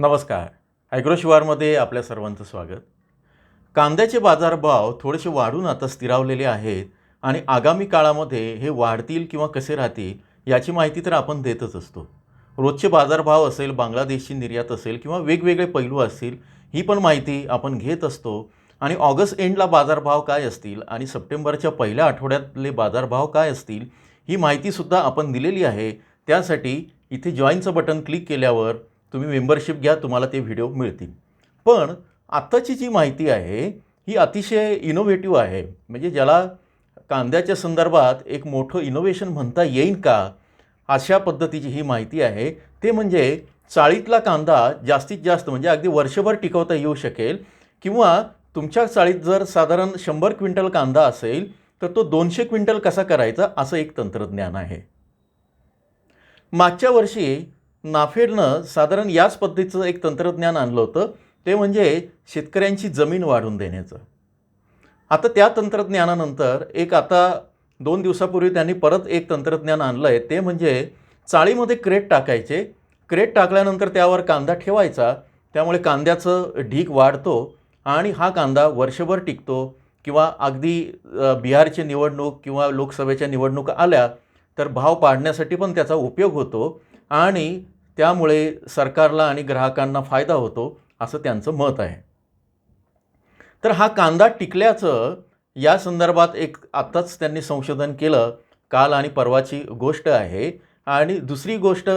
नमस्कार. ॲग्रोशिवारमध्ये आपल्या सर्वांचं स्वागत. कांद्याचे बाजारभाव थोडेसे वाढून आता स्थिरावलेले आहेत आणि आगामी काळामध्ये हे वाढतील किंवा कसे राहतील याची माहिती तर आपण देतच असतो. रोजचे बाजारभाव असेल बांगलादेशची निर्यात असेल किंवा वेगवेगळे पैलू असतील ही पण माहिती आपण घेत असतो. आणि ऑगस्ट एंडला बाजारभाव काय असतील आणि सप्टेंबरच्या पहिल्या आठवड्यातले बाजारभाव काय असतील ही माहितीसुद्धा आपण दिलेली आहे. त्यासाठी इथे जॉईनचं बटन क्लिक केल्यावर तुम्ही मेंबरशिप घ्या तुम्हाला ते व्हिडिओ मिळतील. पण आत्ताची जी माहिती आहे ही अतिशय इनोव्हेटिव्ह आहे. म्हणजे ज्याला कांद्याच्या संदर्भात एक मोठं इनोव्हेशन म्हणता येईल का अशा पद्धतीची ही माहिती आहे. ते म्हणजे चाळीतला कांदा जास्तीत जास्त म्हणजे अगदी वर्षभर टिकवता येऊ शकेल किंवा तुमच्या चाळीत जर साधारण शंभर क्विंटल कांदा असेल तर तो दोनशे क्विंटल कसा करायचा असं एक तंत्रज्ञान आहे. मागच्या वर्षी नाफेडनं साधारण याच पद्धतीचं एक तंत्रज्ञान आणलं होतं. ते म्हणजे शेतकऱ्यांची जमीन वाढून देण्याचं. आता त्या तंत्रज्ञानानंतर एक आता दोन दिवसापूर्वी त्यांनी परत एक तंत्रज्ञान आणलं आहे ते म्हणजे चाळीमध्ये क्रेट टाकायचे. क्रेट टाकल्यानंतर त्यावर कांदा ठेवायचा. त्यामुळे कांद्याचं ढीक वाढतो आणि हा कांदा वर्षभर टिकतो किंवा अगदी बिहारची निवडणूक किंवा लोकसभेच्या निवडणुका आल्या तर भाव पाडण्यासाठी पण त्याचा उपयोग होतो. आणि त्यामुळे सरकारला आणि ग्राहकांना फायदा होतो असं त्यांचं मत आहे. तर हा कांदा टिकल्याचं या संदर्भात एक आत्ताच त्यांनी संशोधन केलं काल आणि परवाची गोष्ट आहे. आणि दुसरी गोष्ट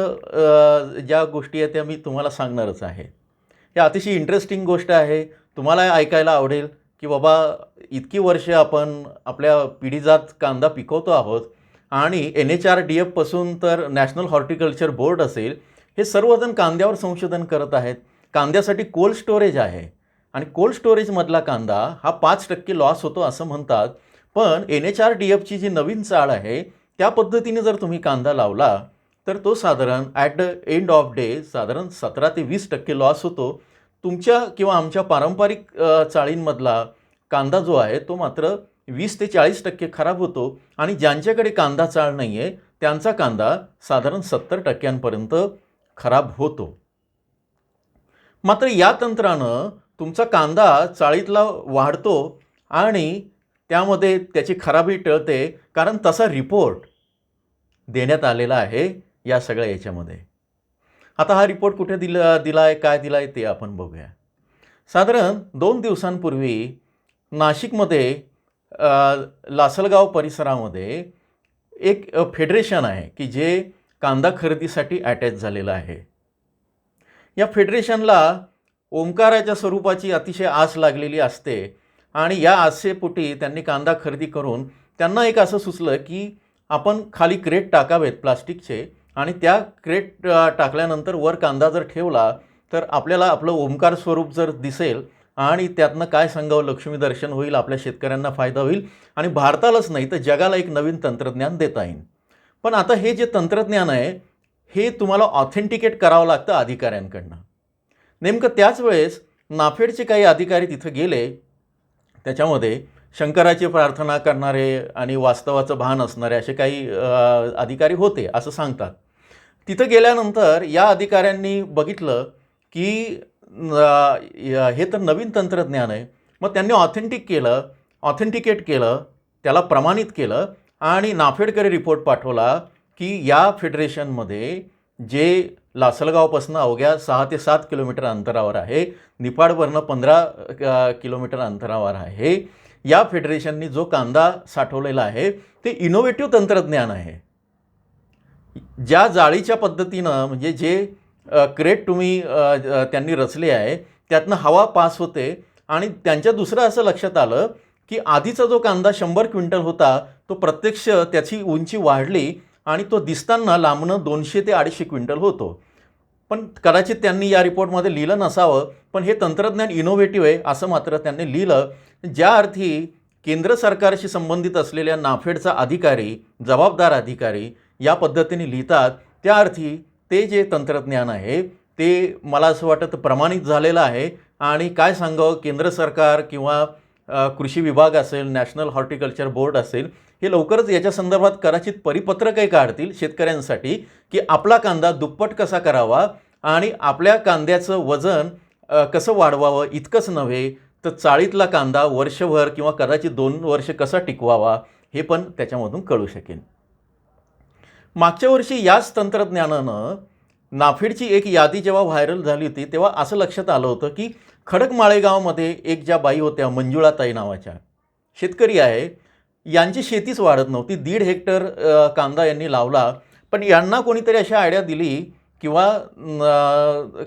ज्या गोष्टी आहेत त्या मी तुम्हाला सांगणारच आहे. ही अतिशय इंटरेस्टिंग गोष्ट आहे. तुम्हाला ऐकायला आवडेल की बाबा इतकी वर्ष आपण आपल्या पिढीजात कांदा पिकवतो आहोत आणि एन एच आर डी एफपासून तर नॅशनल हॉर्टिकल्चर बोर्ड असेल हे सर्वजण कांद्यावर संशोधन करत आहेत. कांद्यासाठी कोल्ड स्टोरेज आहे. आणि कोल्ड स्टोरेजमधला कांदा हा पाच टक्के लॉस होतो असं म्हणतात. पण एन एच आर डी एफची जी नवीन चाळ आहे त्या पद्धतीने जर तुम्ही कांदा लावला तर तो साधारण at the end of day साधारण सतरा ते वीस टक्के लॉस होतो. तुमच्या किंवा आमच्या पारंपरिक चाळींमधला कांदा जो आहे तो मात्र वीस ते चाळीस टक्के खराब होतो आणि ज्यांच्याकडे कांदा चाळ नाही आहे त्यांचा कांदा साधारण सत्तर टक्क्यांपर्यंत खराब होतो. मात्र या तंत्रानं तुमचा कांदा चाळीतला वाढतो आणि त्यामध्ये त्याची खराबी टळते कारण तसा रिपोर्ट देण्यात आलेला आहे या सगळ्या याच्यामध्ये. आता हा रिपोर्ट कुठे दिला दिला आहे काय दिला आहे ते आपण बघूया. साधारण दोन दिवसांपूर्वी नाशिकमध्ये लासलगाव परिसरामध्ये एक फेडरेशन आहे की जे कांदा खरेदीसाठी अटॅच झालेलं आहे. या फेडरेशनला ओंकाराच्या स्वरूपाची अतिशय आस लागलेली असते आणि या आसेपोटी त्यांनी कांदा खरेदी करून त्यांना एक असं सुचलं की आपण खाली क्रेट टाकावेत प्लास्टिकचे आणि त्या क्रेट टाकल्यानंतर वर कांदा जर ठेवला तर आपल्याला आपलं ओंकार स्वरूप जर दिसेल आणि त्यातनं काय सांगावं? लक्ष्मी दर्शन होईल आपल्या शेतकऱ्यांना फायदा होईल आणि भारतालाच नाही तर जगाला एक नवीन तंत्रज्ञान देता येईल. पण आता हे जे तंत्रज्ञान आहे हे तुम्हाला ऑथेंटिकेट करावं लागतं अधिकाऱ्यांकडनं. नेमकं त्याच वेळेस नाफेडचे काही अधिकारी तिथं गेले. त्याच्यामध्ये शंकराची प्रार्थना करणारे आणि वास्तवाचं भान असणारे असे काही अधिकारी होते असं सांगतात. तिथं गेल्यानंतर या अधिकाऱ्यांनी बघितलं की हे तर नवीन तंत्रज्ञान आहे. मग त्यांनी ऑथेंटिक केलं ऑथेंटिकेट केलं त्याला प्रमाणित केलं आणि नाफेडकडे रिपोर्ट पाठवला की या फेडरेशनमध्ये जे लासलगावपासून अवघ्या सहा ते सात किलोमीटर अंतरावर आहे निफाडवरनं पंधरा किलोमीटर अंतरावर आहे या फेडरेशननी जो कांदा साठवलेला आहे ते इनोव्हेटिव्ह तंत्रज्ञान आहे. ज्या जाळीच्या पद्धतीनं म्हणजे जे क्रेट तुम्ही त्यांनी रचले आहे त्यातनं हवा पास होते. आणि त्यांच्या दुसरं असं लक्षात आलं की आधीचा जो कांदा शंभर क्विंटल होता तो प्रत्यक्ष त्याची उंची वाढली आणि तो दिसताना लांबणं दोनशे ते अडीचशे क्विंटल होतो. पण कदाचित त्यांनी या रिपोर्टमध्ये लिहिलं नसावं पण हे तंत्रज्ञान इनोव्हेटिव्ह आहे असं मात्र त्यांनी लिहिलं. ज्या अर्थी केंद्र सरकारशी संबंधित असलेल्या नाफेडचा अधिकारी जबाबदार अधिकारी या पद्धतीने लिहितात त्या अर्थी ते जे तंत्रज्ञान आहे ते मला असं वाटतं प्रमाणित झालेलं आहे. आणि काय सांगावं केंद्र सरकार किंवा कृषी विभाग असेल नॅशनल हॉर्टिकल्चर बोर्ड असेल हे लवकरच याच्या संदर्भात कदाचित परिपत्रकही काढतील शेतकऱ्यांसाठी की आपला कांदा दुप्पट कसा करावा आणि आपल्या कांद्याचं वजन कसं वाढवावं इतकंच नव्हे तर चाळीतला कांदा वर्षभर किंवा कदाचित दोन वर्ष कसा टिकवावा हे पण त्याच्यामधून कळू शकेल. मागच्या वर्षी याच तंत्रज्ञानानं नाफेडची एक यादी जेव्हा व्हायरल झाली होती तेव्हा असं लक्षात आलं होतं की खडक माळेगावमध्ये एक ज्या बाई होत्या मंजुळाताई नावाच्या शेतकरी आहे. यांची शेतीच वाढत नव्हती. दीड हेक्टर कांदा यांनी लावला. पण यांना कोणीतरी अशा आयडिया दिली किंवा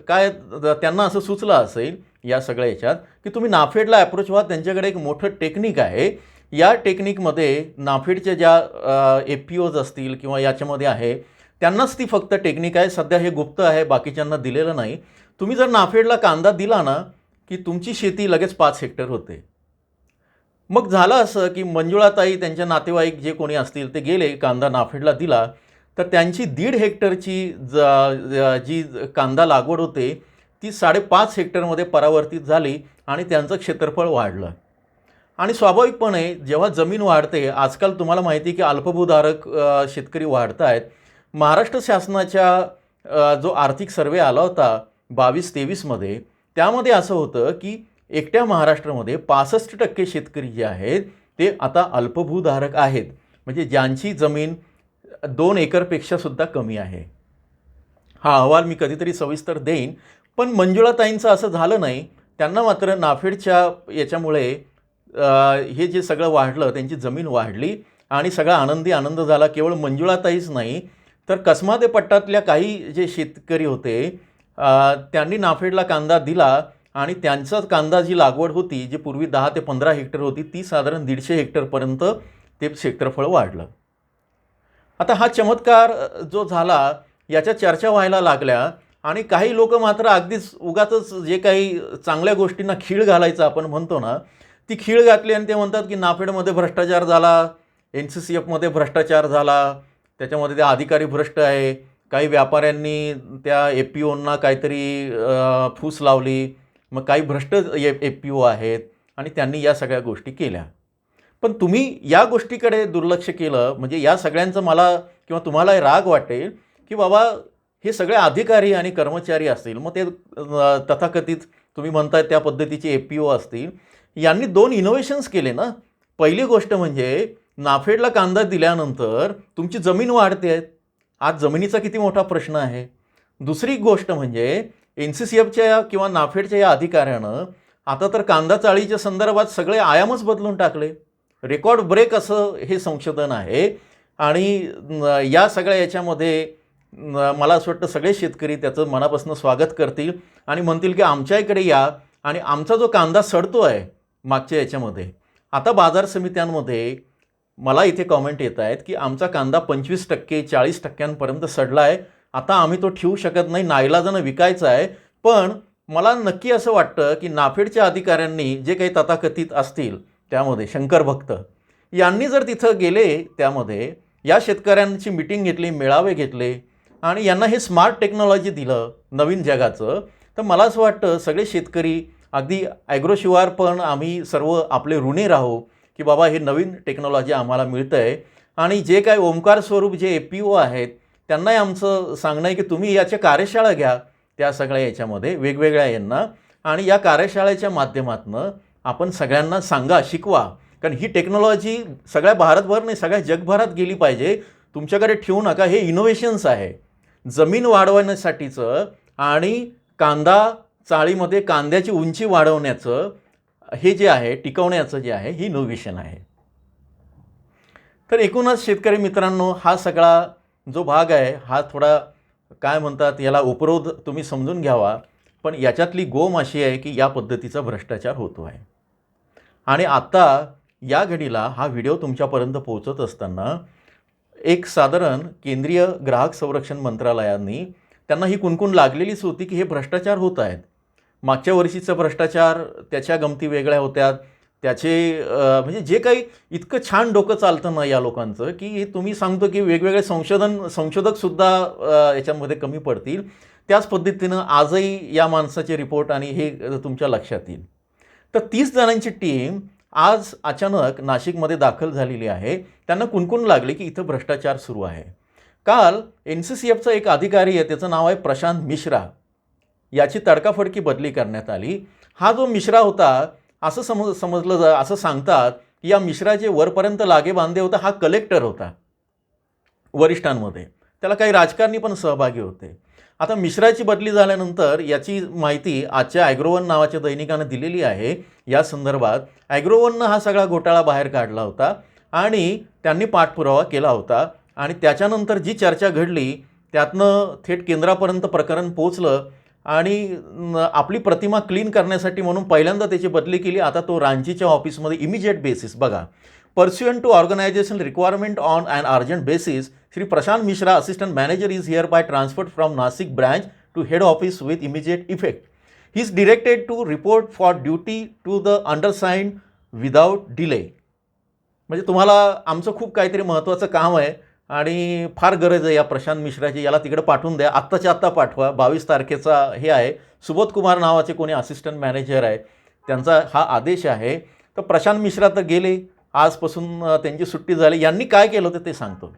काय त्यांना असं सुचलं असेल या सगळ्या याच्यात की तुम्ही नाफेडला अप्रोच व्हा. त्यांच्याकडे एक मोठं टेक्निक आहे. या टेक्निकमध्ये नाफेडच्या ज्या एफ पी ओज असतील किंवा याच्यामध्ये आहे त्यांनाच ती फक्त टेक्निक आहे. सध्या हे गुप्त आहे बाकीच्यांना दिलेलं नाही. तुम्ही जर नाफेडला कांदा दिला ना की तुमची शेती लगेच पाच हेक्टर होते. मग झालं असं की मंजुळाताई त्यांच्या नातेवाईक जे कोणी असतील ते गेले कांदा नाफेडला दिला. तर त्यांची दीड हेक्टरची ज- जी कांदा लागवड होते ती साडेपाच हेक्टरमध्ये परावर्तित झाली आणि त्यांचं क्षेत्रफळ वाढलं. आणि स्वाभाविकपणे जेव्हा जमीन वाढते आजकाल तुम्हाला माहिती आहे की अल्पभूधारक शेतकरी वाढत आहेत महाराष्ट्र शासनाच्या जो आर्थिक सर्वे आला होता बावीस तेवीसमध्ये त्यामध्ये असं होतं की एकट्या महाराष्ट्रामध्ये पासष्ट टक्के शेतकरी जे आहेत ते आता अल्पभूधारक आहेत. म्हणजे ज्यांची जमीन दोन एकरपेक्षासुद्धा कमी आहे. हा अहवाल मी कधीतरी सविस्तर देईन पण मंजुळाताईंचं असं झालं नाही. त्यांना मात्र नाफेडच्या याच्यामुळे हे जे सगळं वाढलं त्यांची जमीन वाढली आणि सगळा आनंदी आनंद झाला. केवळ मंजुळाताईच नाही तर कसमादे पट्टातल्या काही जे शेतकरी होते त्यांनी नाफेडला कांदा दिला आणि त्यांचा कांदा जी लागवड होती जी पूर्वी दहा ते पंधरा हेक्टर होती ती साधारण दीडशे हेक्टरपर्यंत ते क्षेत्रफळ वाढलं. आता हा चमत्कार जो झाला याच्या चर्चा व्हायला लागल्या आणि काही लोक मात्र अगदीच उगाच जे काही चांगल्या गोष्टींना खीळ घालायचं आपण म्हणतो ना ती खीळ घातली आणि ते म्हणतात की नाफेडमध्ये भ्रष्टाचार झाला एन सी सी एफमध्ये भ्रष्टाचार झाला त्याच्यामध्ये ते अधिकारी भ्रष्ट आहे काही व्यापाऱ्यांनी त्या ए पी ओंना काहीतरी फूस लावली मग काही भ्रष्ट ए ए पी ओ आहेत आणि त्यांनी या सगळ्या गोष्टी केल्या. पण तुम्ही या गोष्टीकडे दुर्लक्ष केलं म्हणजे या सगळ्यांचं मला किंवा तुम्हाला राग वाटेल की बाबा हे सगळे अधिकारी आणि कर्मचारी असतील मग ते तथाकथित तुम्ही म्हणताय त्या पद्धतीचे ए पी ओ असतील यांनी दोन इनोव्हेशन्स केले ना. पहिली गोष्ट म्हणजे नाफेडला कांदा दिल्यानंतर तुमची जमीन वाढते. आहेत आज जमिनीचा किती मोठा प्रश्न आहे. दुसरी गोष्ट म्हणजे एन सी सी एफच्या किंवा नाफेडच्या या अधिकाऱ्यानं आता तर कांदा चाळीच्या संदर्भात सगळे आयामच बदलून टाकले. रेकॉर्ड ब्रेक असं हे संशोधन आहे. आणि या सगळ्या याच्यामध्ये मला असं वाटतं सगळे शेतकरी त्याचं मनापासून स्वागत करतील आणि म्हणतील की आमच्या इकडे या. आणि आमचा जो कांदा सडतो आहे मागच्या याच्यामध्ये. आता बाजार समित्यांमध्ये मला इथे कॉमेंट येत आहेत की आमचा कांदा पंचवीस टक्के चाळीस टक्क्यांपर्यंत सडला आहे आता आम्ही तो ठेवू शकत नाही नाईलाजानं विकायचा आहे. पण मला नक्की असं वाटतं की नाफेडच्या अधिकाऱ्यांनी जे काही तथाकथित असतील त्यामध्ये शंकर भक्त यांनी जर तिथं गेले त्यामध्ये या शेतकऱ्यांची मिटिंग घेतली मेळावे घेतले आणि यांना हे स्मार्ट टेक्नॉलॉजी दिलं नवीन जगाचं तर मला असं वाटतं सगळे शेतकरी अगदी ॲग्रोशिवार पण आम्ही सर्व आपले ऋणी राहू की बाबा हे नवीन टेक्नॉलॉजी आम्हाला मिळतं आहे आणि जे काय ओंकार स्वरूप जे ए पी ओ आहेत त्यांनाही आमचं सांगणं आहे की तुम्ही याच्या कार्यशाळा घ्या. त्या सगळ्या याच्यामध्ये वेगवेगळ्या यांना. आणि या कार्यशाळेच्या माध्यमातून आपण सगळ्यांना सांगा शिकवा. कारण ही टेक्नॉलॉजी सगळ्या भारतभर नाही सगळ्या जगभरात गेली पाहिजे. तुमच्याकडे ठेवू नका हे इनोव्हेशन्स आहे. जमीन वाढवण्यासाठीचं आणि कांदा चाळीमध्ये कांद्याची उंची वाढवण्याचं हे जे आहे टिकवण्याचं जे आहे ही नोव्हिशन आहे. तर एकूणच शेतकरी मित्रांनो हा सगळा जो भाग आहे हा थोडा काय म्हणतात याला उपरोध तुम्ही समजून घ्यावा पण याच्यातली गोम अशी आहे की या पद्धतीचा भ्रष्टाचार होतो आहे. आणि आत्ता या घडीला हा व्हिडिओ तुमच्यापर्यंत पोहोचत असताना एक साधारण केंद्रीय ग्राहक संरक्षण मंत्रालयाने त्यांना ही कुणकुण लागलेलीच होती की हे भ्रष्टाचार होत आहेत. मागच्या वर्षीचं भ्रष्टाचार त्याच्या गमती वेगळ्या होत्या. त्याचे म्हणजे जे काही इतकं छान डोकं चालतं ना या लोकांचं की हे तुम्ही सांगतो की वेगवेगळे संशोधन संशोधकसुद्धा याच्यामध्ये कमी पडतील. त्याच पद्धतीनं आजही या माणसाचे रिपोर्ट आणि हे तुमच्या लक्षात येईल. तर तीस जणांची टीम आज अचानक नाशिकमध्ये दाखल झालेली आहे. त्यांना कुणकुण लागले की इथं भ्रष्टाचार सुरू आहे. काल एन सी सी एफचा एक अधिकारी आहे त्याचं नाव आहे प्रशांत मिश्रा. याची तडकाफडकी बदली करण्यात आली. हा जो मिश्रा होता असं समज समजलं जा असं सांगतात की या मिश्राचे वरपर्यंत लागे बांधे होता हा कलेक्टर होता. वरिष्ठांमध्ये. त्याला काही राजकारणी पण सहभागी होते. आता मिश्राची बदली झाल्यानंतर याची माहिती आजच्या ॲग्रोवन नावाच्या दैनिकानं दिलेली आहे. या संदर्भात ॲग्रोवननं हा सगळा घोटाळा बाहेर काढला होता आणि त्यांनी पाठपुरावा केला होता आणि त्याच्यानंतर जी चर्चा घडली त्यातनं थेट केंद्रापर्यंत प्रकरण पोचलं आणि आपली प्रतिमा क्लीन करण्यासाठी म्हणून पहिल्यांदा त्याची बदली केली. आता तो रांचीच्या ऑफिसमध्ये इमिजिएट बेसिस बघा pursuant to organization requirement on and urgent basis Shri Prashant Mishra assistant manager is here by transferred from Nashik branch to head office with immediate effect he is directed to report for duty to the undersigned without delay म्हणजे तुम्हाला आमचं खूप काहीतरी महत्त्वाचं काम आहे. आणि फार गरज आहे या प्रशांत मिश्राची याला तिकडे पाठवून द्या. आत्ताच्या आत्ता पाठवा. बावीस तारखेचा हे आहे. सुबोध कुमार नावाचे कोणी असिस्टंट मॅनेजर आहे. त्यांचा हा आदेश आहे. तर प्रशांत मिश्रा तर गेले. आजपासून त्यांची सुट्टी झाली. यांनी काय केलं होतं ते सांगतो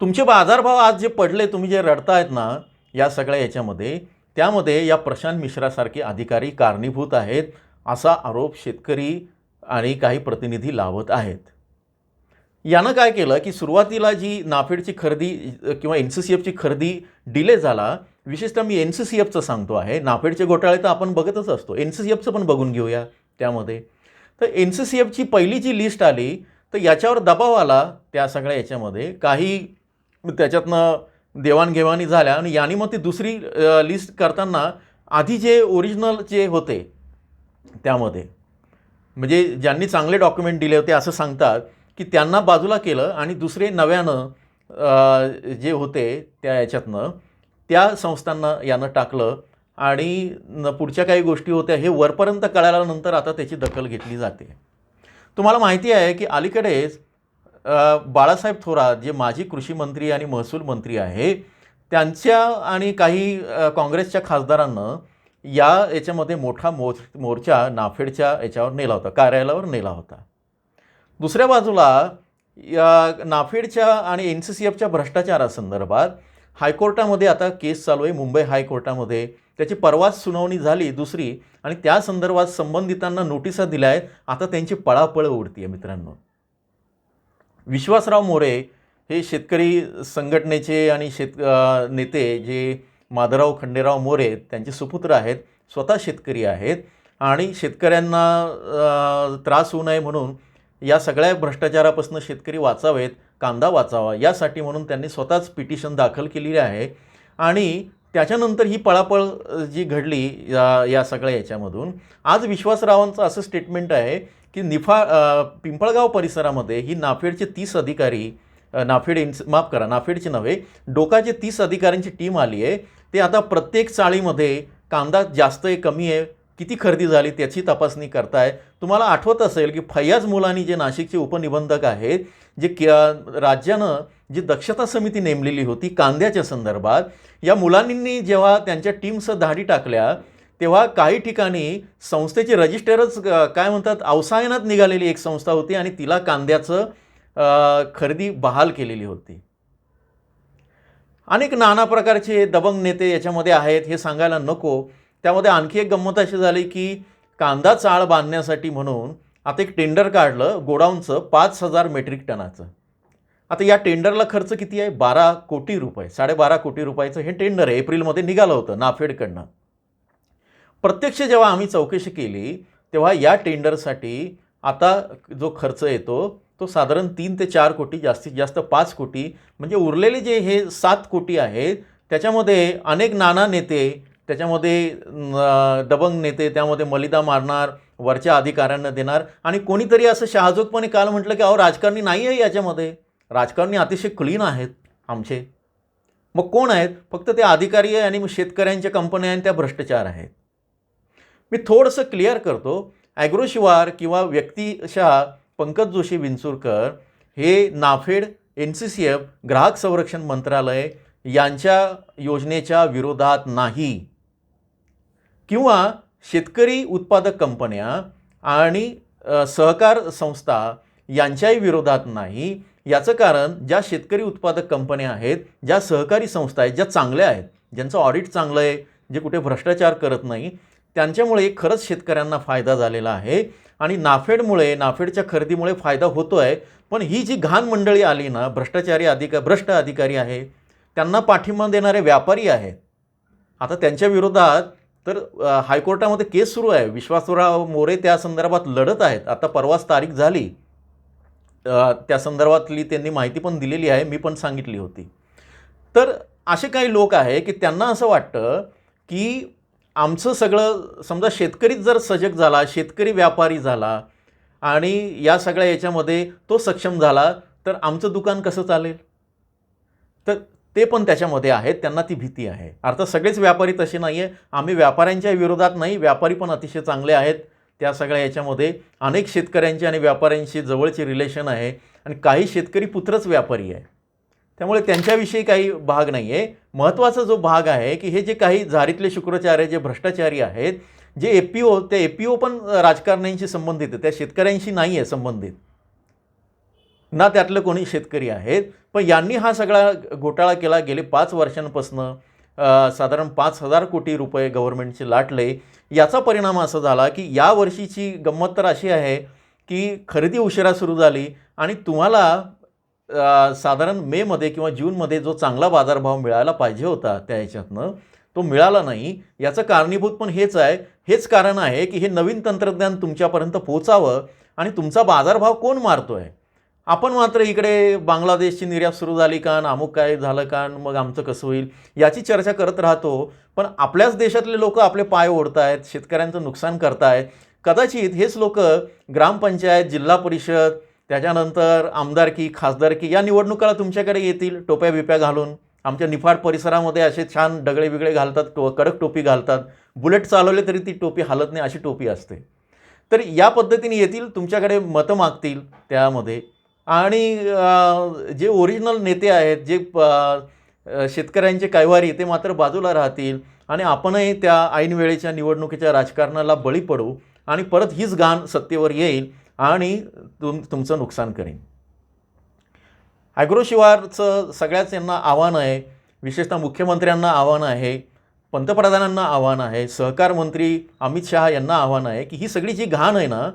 तुमचे बाजारभाव आज जे पडले तुम्ही जे रडतायत ना या सगळ्या याच्यामध्ये त्यामध्ये या प्रशांत मिश्रासारखे अधिकारी कारणीभूत आहेत असा आरोप शेतकरी आणि काही प्रतिनिधी लावत आहेत. यानं काय केलं की सुरुवातीला जी नाफेडची खरेदी किंवा एन सी सी एफची खरेदी डिले झाला विशेषतः मी एन सी सी एफचं सांगतो आहे. नाफेडचे घोटाळे तर आपण बघतच असतो. एन सी सी एफचं पण बघून घेऊया त्यामध्ये. तर एन सी सी एफची पहिली जी लिस्ट आली तर याच्यावर दबाव आला त्या सगळ्या याच्यामध्ये. काही त्याच्यातनं देवाणघेवाणी झाल्या आणि यानी मग ती दुसरी लिस्ट करताना आधी जे ओरिजिनल जे होते त्यामध्ये. म्हणजे ज्यांनी चांगले डॉक्युमेंट दिले होते असं सांगतात की त्यांना बाजूला केलं आणि दुसरे नव्यानं जे होते त्या याच्यातनं त्या संस्थांना यानं टाकलं आणि न पुढच्या काही गोष्टी होत्या हे वरपर्यंत कळाल्यानंतर आता त्याची दखल घेतली जाते. तुम्हाला माहिती आहे की अलीकडेच बाळासाहेब थोरात जे माजी कृषी मंत्री आणि महसूल मंत्री आहे त्यांच्या आणि काही काँग्रेसच्या खासदारांनं या याच्यामध्ये मोठा मोर्च मोर्चा नाफेडच्या याच्यावर नेला होता कार्यालयावर नेला होता. दुसऱ्या बाजूला या नाफेडच्या आणि एन सी सी एफच्या भ्रष्टाचारासंदर्भात हायकोर्टामध्ये आता केस चालू आहे मुंबई हायकोर्टामध्ये. त्याची परवाच सुनावणी झाली दुसरी आणि त्या संदर्भात संबंधितांना नोटिसा दिल्या आहेत. आता त्यांची पळापळ उडती आहे मित्रांनो. विश्वासराव मोरे हे शेतकरी संघटनेचे आणि शेत नेते जे माधवराव खंडेराव मोरे त्यांचे सुपुत्र आहेत स्वतः शेतकरी आहेत. आणि शेतकऱ्यांना त्रास होऊ नये म्हणून या सगळ्या भ्रष्टाचारापासून शेतकरी वाचावेत कांदा वाचावा यासाठी म्हणून त्यांनी स्वतःच पिटिशन दाखल केलेली आहे. आणि त्याच्यानंतर ही पळापळ जी घडली या या सगळ्या याच्यामधून आज विश्वासरावांचं असं स्टेटमेंट आहे की निफा पिंपळगाव परिसरामध्ये ही नाफेडचे तीस अधिकारी नाफेड इन्स माफ करा नाफेडचे नव्हे डोकाचे तीस अधिकाऱ्यांची टीम आली आहे. ते आता प्रत्येक चाळीमध्ये कांदा जास्त आहे कमी आहे किती खरेदी झाली त्याची तपासणी करताय. तुम्हाला आठवत असेल की फैयाज मुलानी जे नाशिकचे उपनिबंधक आहेत जे के राज्यानं जी दक्षता समिती नेमलेली होती कांद्याच्या संदर्भात या मुलांनी जेव्हा त्यांच्या टीमसह धाडी टाकल्या तेव्हा काही ठिकाणी संस्थेचे रजिस्टरच काय म्हणतात अवसायनात निघालेली एक संस्था होती आणि तिला कांद्याचं खरेदी बहाल केलेली होती. अनेक नाना प्रकारचे दबंग नेते याच्यामध्ये आहेत हे सांगायला नको. त्यामध्ये आणखी एक गंमत अशी झाली की कांदा चाळ बांधण्यासाठी म्हणून आता एक टेंडर काढलं गोडाऊनचं पाच हजार मेट्रिक टनाचं. आता या टेंडरला खर्च किती आहे? बारा कोटी रुपये. साडेबारा कोटी रुपयाचं हे टेंडर आहे एप्रिलमध्ये निघालं होतं नाफेडकडनं. प्रत्यक्ष जेव्हा आम्ही चौकशी केली तेव्हा या टेंडरसाठी आता जो खर्च येतो तो साधारण तीन ते चार कोटी जास्तीत जास्त पाच कोटी म्हणजे उरलेले जे हे सात कोटी आहेत त्याच्यामध्ये अनेक नाना नेते त्याच्यामध्ये दबंग नेते त्यामध्ये मलिदा मारणार वरच्या अधिकाऱ्यांना देणार आणि कोणीतरी असं शहाजोगपणे काल म्हटलं की अहो राजकारणी नाही आहे याच्यामध्ये. राजकारणी अतिशय क्लीन आहेत आमचे. मग कोण आहेत? फक्त ते अधिकारी आहे आणि मग शेतकऱ्यांच्या कंपन्या आणि त्या भ्रष्टाचार आहेत. मी थोडंसं क्लिअर करतो. ॲग्रोशिवार किंवा व्यक्तिशः पंकज जोशी विंचुरकर हे NAFED N C C F ग्राहक संरक्षण मंत्रालय यांच्या योजनेच्या विरोधात नाही. किंवा शेतकरी उत्पादक कंपन्या आणि सहकार संस्था यांच्याही विरोधात नाही. याचं कारण ज्या शेतकरी उत्पादक कंपन्या आहेत ज्या सहकारी संस्था आहेत ज्या चांगल्या आहेत ज्यांचं ऑडिट चांगलं आहे जे कुठे भ्रष्टाचार करत नाही त्यांच्यामुळे खरंच शेतकऱ्यांना फायदा झालेला आहे. आणि नाफेडमुळे नाफेडच्या खरेदीमुळे फायदा होतो आहे पण ही जी घाण मंडळी आली ना भ्रष्टाचारी अधिका भ्रष्ट अधिकारी आहे त्यांना पाठिंबा देणारे व्यापारी आहेत. आता त्यांच्या विरोधात तर हायकोर्टामध्ये केस सुरू आहे. विश्वासराव मोरे त्या संदर्भात लढत आहेत. आता परवाच तारीख झाली. त्या संदर्भातली त्यांनी माहिती पण दिलेली आहे. मी पण सांगितली होती. तर असे काही लोक आहे की त्यांना असं वाटतं की आमचं सगळं समजा शेतकरीच जर सजग झाला शेतकरी व्यापारी झाला आणि या सगळ्या याच्यामध्ये तो सक्षम झाला तर आमचं दुकान कसं चालेल? तर ते पण त्याच्यामध्ये आहेत त्यांना ती भीती आहे. अर्थात सगळेच व्यापारी तसे नाही आहे आम्ही व्यापाऱ्यांच्या विरोधात नाही व्यापारी पण अतिशय चांगले आहेत. त्या सगळ्या याच्यामध्ये अनेक शेतकऱ्यांची आणि व्यापाऱ्यांशी जवळचे रिलेशन आहे आणि काही शेतकरी पुत्रच व्यापारी आहे. त्यामुळे त्यांच्याविषयी काही भाग नाही आहे महत्त्वाचा जो भाग आहे की हे जे काही झारीतले शुक्राचार्य जे भ्रष्टाचारी आहेत जे ए पी ओ त्या ए पी ओ पण राजकारण्यांशी संबंधित आहे त्या शेतकऱ्यांशी नाही आहे संबंधित. ना त्यातलं कोणी शेतकरी आहेत पण यांनी हा सगळा घोटाळा केला गेले पाच वर्षांपासनं. साधारण पाच हजार कोटी रुपये गव्हर्नमेंटचे लाटले याचा परिणाम असा झाला की या वर्षीची गंमत तर अशी आहे की खरेदी उशिरा सुरू झाली आणि तुम्हाला साधारण मेमध्ये किंवा जूनमध्ये जो चांगला बाजारभाव मिळायला पाहिजे होता त्या ह्याच्यातनं तो मिळाला नाही. याचं कारणीभूत पण हेच आहे. हेच कारण आहे की हे नवीन तंत्रज्ञान तुमच्यापर्यंत पोचावं आणि तुमचा बाजारभाव कोण मारतो आहे आपण मात्र इकडे बांगलादेशची निर्यात सुरू झाली का अमुक काय झालं का मग आमचं कसं होईल याची चर्चा करत राहतो. पण आपल्याच देशातले लोक आपले पाय ओढत आहेत शेतकऱ्यांचं नुकसान करतायत. कदाचित हेच लोक ग्रामपंचायत जिल्हा परिषद त्याच्यानंतर आमदारकी खासदारकी या निवडणुकाला तुमच्याकडे येतील टोप्या बिप्या घालून. आमच्या निफाड परिसरामध्ये असे छान डगळे बिगळे घालतात टो कडक टोपी घालतात. बुलेट चालवले तरी ती टोपी हालत नाही अशी टोपी असते. तर या पद्धतीने येतील तुमच्याकडे मतं मागतील त्यामध्ये. आणि जे ओरिजिनल नेते आहेत जे शेतकऱ्यांचे कैवारी ते मात्र बाजूला राहतील आणि आपणही त्या ऐनवेळेच्या निवडणुकीच्या राजकारणाला बळी पडू आणि परत हीच गाण सत्तेवर येईल आणि तुम तुमचं नुकसान करेन. ॲग्रोशिवारचं सगळ्याच यांना आव्हान आहे विशेषतः मुख्यमंत्र्यांना आव्हान आहे पंतप्रधानांना आव्हान आहे सहकार मंत्री अमित शहा यांना आव्हान आहे की ही सगळी जी घाण आहे ना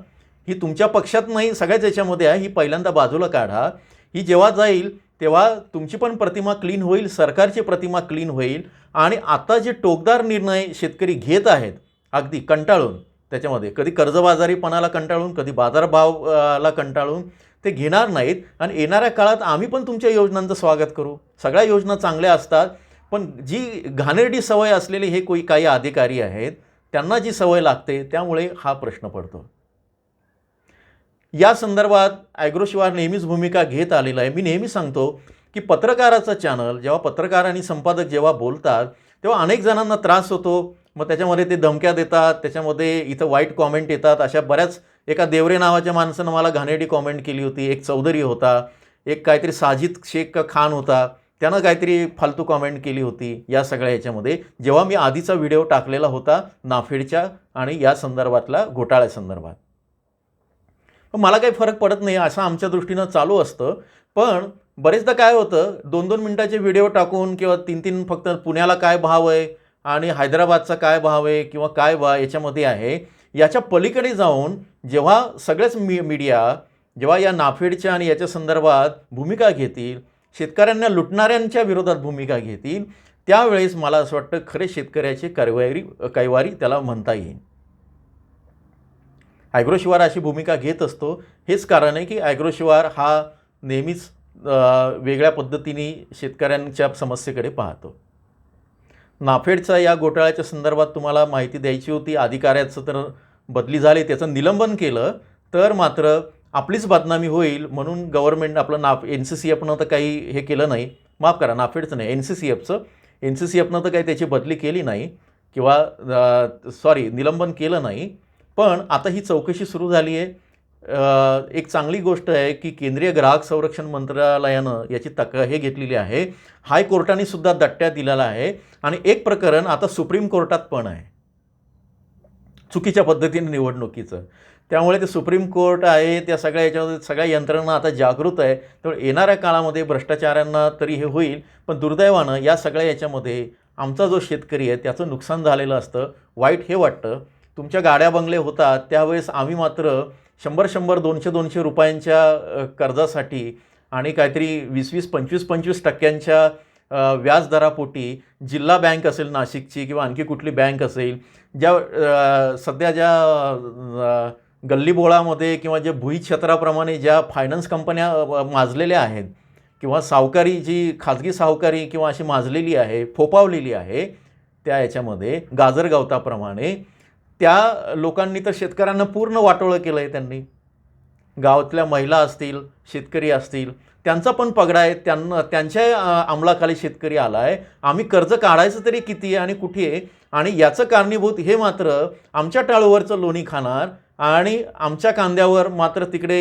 ही तुमच्या पक्षात नाही सगळ्याच याच्यामध्ये आहे. ही पहिल्यांदा बाजूला काढा. ही जेव्हा जाईल तेव्हा तुमची पण प्रतिमा क्लीन होईल सरकारची प्रतिमा क्लीन होईल. आणि आता जे टोकदार निर्णय शेतकरी घेत आहेत अगदी कंटाळून त्याच्यामध्ये कधी कर्जबाजारीपणाला कंटाळून कधी बाजारभावाला कंटाळून ते घेणार नाहीत. आणि येणाऱ्या काळात आम्ही पण तुमच्या योजनांचं स्वागत करू. सगळ्या योजना चांगल्या असतात पण जी घाणेरडी सवय असलेले हे कोई काही अधिकारी आहेत त्यांना जी सवय लागते त्यामुळे हा प्रश्न पडतो. या संदर्भात ॲग्रोशिवार नेहमीच भूमिका घेत आलेला आहे. मी नेहमी सांगतो की पत्रकाराचं चॅनल जेव्हा पत्रकार आणि संपादक जेव्हा बोलतात तेव्हा अनेक जणांना त्रास होतो. मग त्याच्यामध्ये ते धमक्या देतात त्याच्यामध्ये इथं वाईट कॉमेंट येतात. अशा बऱ्याच एका देवरे नावाच्या माणसानं मला घाणेरडी कॉमेंट केली होती. एक चौधरी होता एक काहीतरी साजिद शेख का खान होता त्यानं काहीतरी फालतू कॉमेंट केली होती या सगळ्या याच्यामध्ये. जेव्हा मी आधीचा व्हिडिओ टाकलेला होता नाफेडच्या आणि या संदर्भातला घोटाळ्यासंदर्भात मला काही फरक पडत नाही असं आमच्या दृष्टीनं चालू असतं. पण बरेचदा काय होतं दोन दोन मिनटाचे व्हिडिओ टाकून किंवा तीन तीन फक्त पुण्याला काय भाव आहे आणि हैदराबादचा काय भाव आहे किंवा काय भाव याच्यामध्ये आहे याच्या पलीकडे जाऊन जेव्हा सगळेच मी मीडिया जेव्हा या नाफेडच्या आणि याच्या संदर्भात भूमिका घेतील शेतकऱ्यांना लुटणाऱ्यांच्या विरोधात भूमिका घेतील त्यावेळेस मला असं वाटतं खरे शेतकऱ्याची कारवाई कैवारी त्याला म्हणता येईल. ॲग्रोशिवार अशी भूमिका घेत असतो. हेच कारण आहे की ॲग्रोशिवार हा नेहमीच वेगळ्या पद्धतीने शेतकऱ्यांच्या समस्येकडे पाहतो. नाफेडचा या घोटाळ्याच्या संदर्भात तुम्हाला माहिती द्यायची होती. अधिकाऱ्याचं तर बदली झाली. त्याचं निलंबन केलं. तर मात्र आपलीच बदनामी होईल म्हणून गव्हर्नमेंट आपलं नाफ एन सी सी एफनं तर काही हे केलं नाही. माफ करा नाफेडचं नाही. एन सी सी एफचं. एन सी सी एफनं तर काही त्याची बदली केली नाही. किंवा सॉरी निलंबन केलं नाही. पण आता ही चौकशी सुरू झाली आहे. एक चांगली गोष्ट आहे की केंद्रीय ग्राहक संरक्षण मंत्रालयानं याची तक्रार हे घेतलेली आहे. हायकोर्टाने सुद्धा दट्ट्या दिलेला आहे आणि एक प्रकरण आता सुप्रीम कोर्टात पण आहे. चुकीच्या पद्धतीने निवडणुकीचं. त्यामुळे ते सुप्रीम कोर्ट आहे त्या सगळ्या याच्यामध्ये सगळ्या यंत्रणा आता जागृत आहे. त्यामुळे येणाऱ्या काळामध्ये भ्रष्टाचारांना तरी हे होईल पण दुर्दैवानं या सगळ्या याच्यामध्ये आमचा जो शेतकरी आहे त्याचं नुकसान झालेलं असतं वाईट हे वाटतं. तुमच्या गाड्या बंगले होतात त्यावेळेस आम्ही मात्र शंभर शंभर दोनशे दोनशे रुपयांच्या कर्जासाठी आणि काहीतरी वीस वीस पंचवीस पंचवीस टक्क्यांच्या व्याजदरापोटी जिल्हा बँक असेल नाशिकची किंवा आणखी कुठली बँक असेल ज्या सध्या ज्या गल्लीबोळामध्ये किंवा जे भुईक्षेत्राप्रमाणे ज्या फायनान्स कंपन्या माजलेल्या आहेत किंवा सावकारी जी खाजगी सावकारी किंवा अशी माजलेली आहे फोपावलेली आहे त्या याच्यामध्ये गाजर गवताप्रमाणे त्या लोकांनी तर शेतकऱ्यांना पूर्ण वाटोळं केलं आहे त्यांनी. गावातल्या महिला असतील शेतकरी असतील त्यांचा पण पगडा आहे. त्यांना त्यांच्या अंमलाखाली शेतकरी आला आहे आम्ही कर्ज काढायचं तरी किती आहे आणि कुठे आहे? आणि याचं कारणीभूत हे मात्र आमच्या टाळूवरचं लोणी खाणार आणि आमच्या कांद्यावर मात्र तिकडे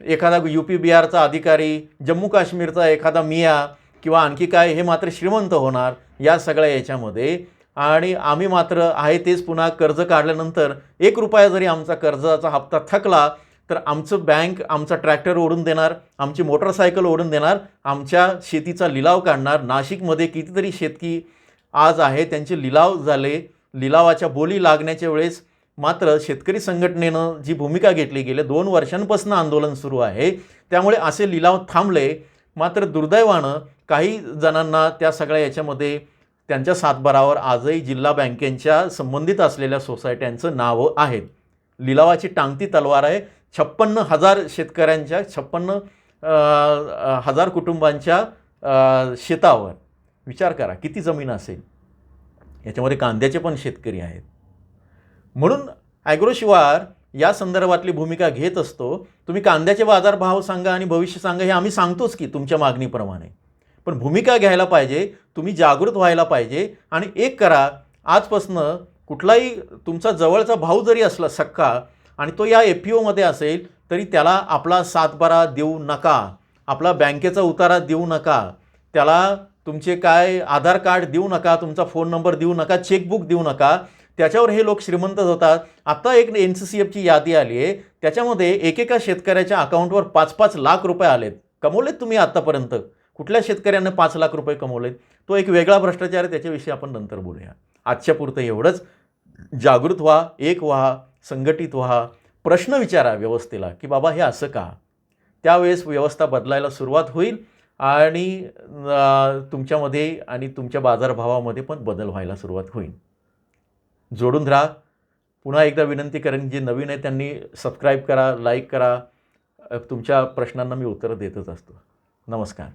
एखादा यू पी बिहारचा अधिकारी जम्मू काश्मीरचा एखादा मिया किंवा आणखी काय हे मात्र श्रीमंत होणार या सगळ्या याच्यामध्ये. आणि आम्ही मात्र आहे तेच पुन्हा कर्ज काढल्यानंतर एक रुपया जरी आमचा कर्जाचा हप्ता थकला तर आमचं बँक आमचा ट्रॅक्टर ओढून देणार आमची मोटरसायकल ओढून देणार आमच्या शेतीचा लिलाव काढणार. नाशिकमध्ये कितीतरी शेतकी आज आहे त्यांचे लिलाव झाले. लिलावाच्या बोली लागण्याच्या वेळेस मात्र शेतकरी संघटनेनं जी भूमिका घेतली गेल्या दोन वर्षांपासून आंदोलन सुरू आहे त्यामुळे असे लिलाव थांबले. मात्र दुर्दैवानं काही जणांना त्या सगळ्या याच्यामध्ये त्यांच्या सातबारावर आजही जिल्हा बँकेच्या संबंधित असलेल्या सोसायट्यांचं नावं आहेत. लिलावाची टांगती तलवार आहे. छप्पन्न हजार शेतकऱ्यांच्या छप्पन्न हजार कुटुंबांच्या शेतावर. विचार करा किती जमीन असेल? याच्यामध्ये कांद्याचे पण शेतकरी आहेत. म्हणून ॲग्रोशिवार या संदर्भातली भूमिका घेत असतो. तुम्ही कांद्याचे बाजारभाव सांगा आणि भविष्य सांगा हे आम्ही सांगतोच की तुमच्या मागणीप्रमाणे. पण भूमिका घ्यायला पाहिजे तुम्ही जागृत व्हायला पाहिजे आणि एक करा आजपासनं कुठलाही तुमचा जवळचा भाऊ जरी असला सक्का आणि तो या एफ पी ओमध्ये असेल तरी त्याला आपला सातबारा देऊ नका आपला बँकेचा उतारा देऊ नका त्याला तुमचे काय आधार कार्ड देऊ नका तुमचा फोन नंबर देऊ नका चेकबुक देऊ नका त्याच्यावर हे लोक श्रीमंत होतात. आत्ता एक एन सी सी एफची यादी आली आहे त्याच्यामध्ये एकेका शेतकऱ्याच्या अकाउंटवर पाच पाच लाख रुपये आलेत. कमवलेत तुम्ही आत्तापर्यंत कुठल्या शेतकऱ्यानं पाच लाख रुपये कमवलेत? तो एक वेगळा भ्रष्टाचार आहे त्याच्याविषयी आपण नंतर बोलूया. आजच्या पुरतं एवढंच. जागृत व्हा एक व्हा संघटित व्हा प्रश्न विचारा व्यवस्थेला की बाबा हे असं का? त्यावेळेस व्यवस्था बदलायला सुरुवात होईल आणि तुमच्यामध्ये आणि तुमच्या बाजारभावामध्ये पण बदल व्हायला सुरुवात होईल. जोडून राहा. पुन्हा एकदा विनंती करेन जे नवीन आहे त्यांनी सबस्क्राईब करा लाईक करा. तुमच्या प्रश्नांना मी उत्तरं देतच असतो. नमस्कार.